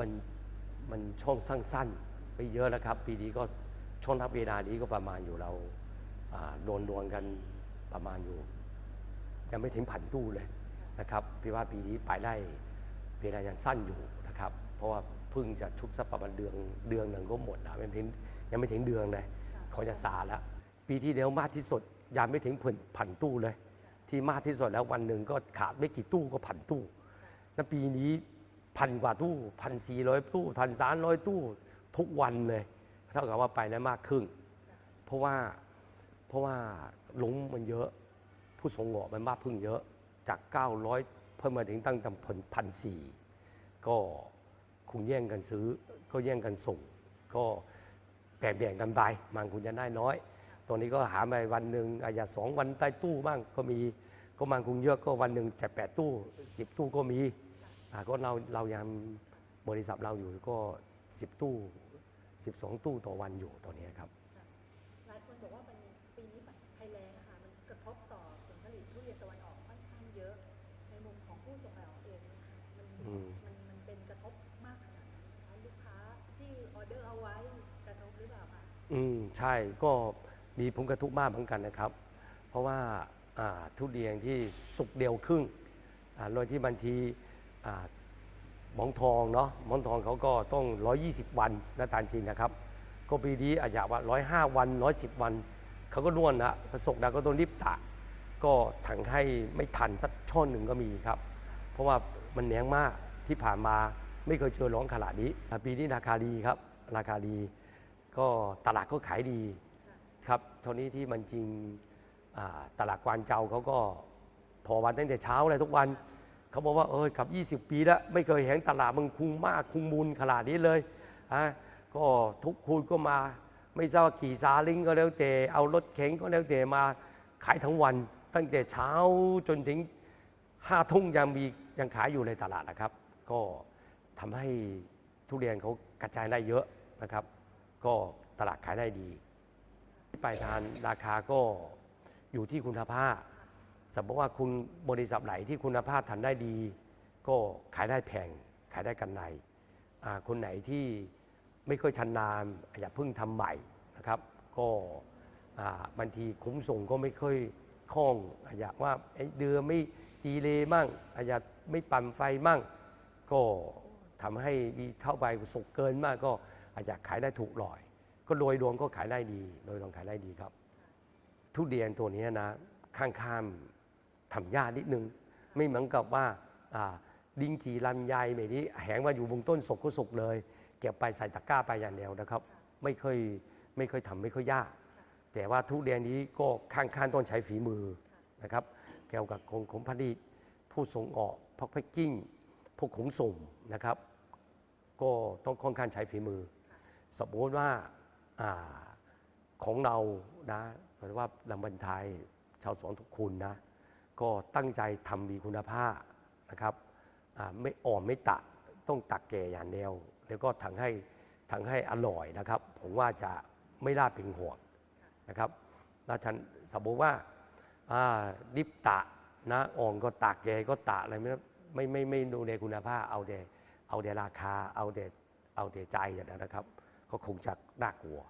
มันมันช่วงสั้นๆไม่เยอะนะครับ ปีนี้ก็ช่วงทับเวลานี้ก็ประมาณอยู่เราอ่าโดนดวงกันประมาณอยู่ ยังไม่ถึงพันตู้เลยนะครับพี่ว่าปีนี้ไปได้เวลายังสั้นอยู่นะครับ เพราะว่าเพิ่งจะชุกสักประมาณเดือนเดือนหนึ่งก็หมดแล้วไม่ถึงยังไม่ถึงเดือนเลยเขาจะซาแล้ว ปีที่แล้วมากที่สุดยังไม่ถึงพันพันตู้เลย ที่มากที่สุดแล้ววันหนึ่งก็ขาดไม่กี่ตู้ก็พันตู้แล้วปีนี้ พันกว่าตู้พันสี่ร้อยตู้พันสามร้อยตู้ทุกวันเลย เท่ากับว่าไปได้มากครึ่ง เพราะว่าเพราะว่าหลงมันเยอะ ผู้ส่งออกมันมากพึ่งเยอะจาก 900 เพิ่มมาถึงตั้งแต่พันสี่ก็คงแย่งกันซื้อ ก็แย่งกันส่ง ก็แบ่งๆกันไปบางคุณจะได้น้อยตอนนี้ก็หาไปวันหนึ่งอาจจะสองวันใต้ตู้บ้างก็มีก็บางคงเยอะก็วันหนึ่งเจ็ดแปดตู้สิบตู้ก็มี ก็เราเรายังบริษัทเราอยู่ก็สิบตู้สิบสองตู้ต่อวันอยู่ตอนนี้ครับหลายคนบอกว่ามันปีนี้ภัยแล้งอะค่ะมันกระทบต่อผลผลิตทุเรียนตะวันออกค่อนข้างเยอะ ในมุมของผู้ส่งออกเองนะคะมันอืมมันมันเป็นกระทบมากขนาดไหนคะลูกค้าที่ออเดอร์เอาไว้กระทบหรือเปล่าคะอืมใช่ก็มีผลกระทบมากเหมือนกันนะครับ เพราะว่าอ่าทุเรียนที่สุกเดียวครึ่งอ่าโดยที่บางทีอ่า หมองทองเนาะหมองทองเขาก็ต้อง 120 วันนาตาลจริงนะครับ ก็ปีนี้อาจจะว่า 105 วัน 110 วัน เขาก็นวลนะประสบดาก็ต้องรีบตะก็ถังให้ไม่ทันสักช่อนหนึ่งก็มีครับ เพราะว่ามันแหนงมากที่ผ่านมาไม่เคยเจอร้องขนาดนี้ ปีนี้ราคาดีครับ ราคาดี ก็ตลาดก็ขายดีครับเท่านี้ที่มันจริงตลาดกวานเจ้าเขาก็พอวันตั้งแต่เช้าเลยทุกวัน เขาบอกว่าเออกับ 20 ปีแล้ว ไม่เคยเห็นตลาดมันคุงมากคุงมูลขนาดนี้เลยอะก็ทุกคูณก็มา ไม่ทราบว่าขี่ซาเลิงก็แล้วแต่เอารถเข็นก็แล้วแต่มาขายทั้งวัน ตั้งแต่เช้าจนถึงห้าทุ่งยังมียังขายอยู่ในตลาดนะครับ ก็ทำให้ทุเรียนเขากระจายได้เยอะนะครับ ก็ตลาดขายได้ดีปลายทางราคาก็อยู่ที่คุณภาพ สมมติว่าคุณบริษัทไหนที่คุณภาพทำได้ดี ก็ขายได้แพงขายได้กันในคนไหนที่ไม่ค่อยชำนนาญอย่าเพิ่งทำใหม่นะครับ ก็บางทีคุ้มส่งก็ไม่ค่อยคล่องอาจจะว่าเดือไม่ดีเลยมั่งอาจจะไม่ปั่นไฟมั่ง ก็ทำให้มีเข้าไปสกเกินมากก็อาจจะขายได้ถูกหน่อย ก็โดยรวมก็ขายได้ดีโดยรวมขายได้ดีครับ ทุเรียนตัวนี้นะข้างข้าม ทำยากนิดนึง ไม่เหมือนกับว่าดิงจีลำไยแบบนี้แหงมาอยู่บนต้นสกก็สกเลย เก็บไปใส่ตะกร้าไปอย่างเดียวนะครับ ไม่เคยไม่เคยทำไม่ค่อยยาก แต่ว่าทุเรียนนี้ก็ข้างข้างต้องใช้ฝีมือนะครับเกี่ยวกับของของผลิตผู้ส่งออกพวกแพ็กกิ้งพวกขนส่งนะครับ ก็ต้องค่อนข้างใช้ฝีมือ สมมติว่าของเรานะหมายถึงว่าลำบันไทยชาวสวนทุกคุณนะ ก็ตั้งใจทำมีคุณภาพนะครับไม่อ่อนไม่ตะต้องตักแก่อย่างเดียว แล้วก็ถังให้ถังให้อร่อยนะครับ ผมว่าจะไม่น่าเป็นห่วงนะครับแล้วฉันสมมติว่าดิบตะนะอ่อนก็ตักแก่ก็ตะอะไรไม่ไม่ไม่ไม่ดูในคุณภาพเอาแต่เอาแต่ราคาเอาแต่เอาแต่ใจอย่างนั้นนะครับ ก็คงจะน่ากลัว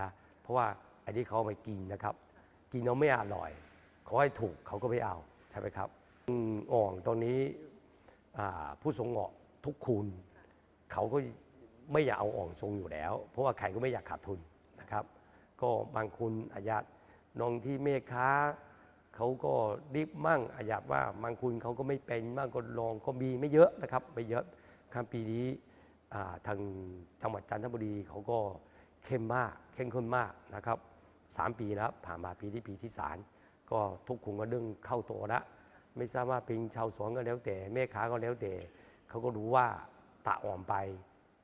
นะเพราะว่าอันนี้เขาไปกินนะครับ กินแล้วไม่อร่อย ขอให้ถูกเขาก็ไม่เอาใช่ไหมครับอ่องตอนนี้ผู้ส่งออกทุกคุณเขาก็ไม่อยากเอาอ่องทรงอยู่แล้ว เพราะว่าใครก็ไม่อยากขาดทุนนะครับ ก็บางคุณอาจจะน้องที่เมฆค้าเขาก็รีบมั่งอาจจะว่าบางคุณเขาก็ไม่เป็นบ้างก็ลองก็มีไม่เยอะนะครับไม่เยอะข้ามปีนี้ทางจังหวัดจันทบุรีเขาก็เข้มมากเข้มข้นมากนะครับสามปีแล้วผ่านมาปีที่ปีที่สาม ก็ทุกคนก็ดึงเข้าตัวละไม่ทราบว่าเป็นชาวสวนก็แล้วแต่แม่ค้าก็แล้วแต่เขาก็รู้ว่าตะอ่อนไป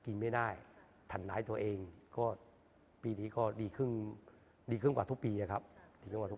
กินไม่ได้ทันร้ายตัวเอง ก็ปีนี้ก็ดีขึ้นดีขึ้นกว่าทุกปีครับดีขึ้นกว่าทุก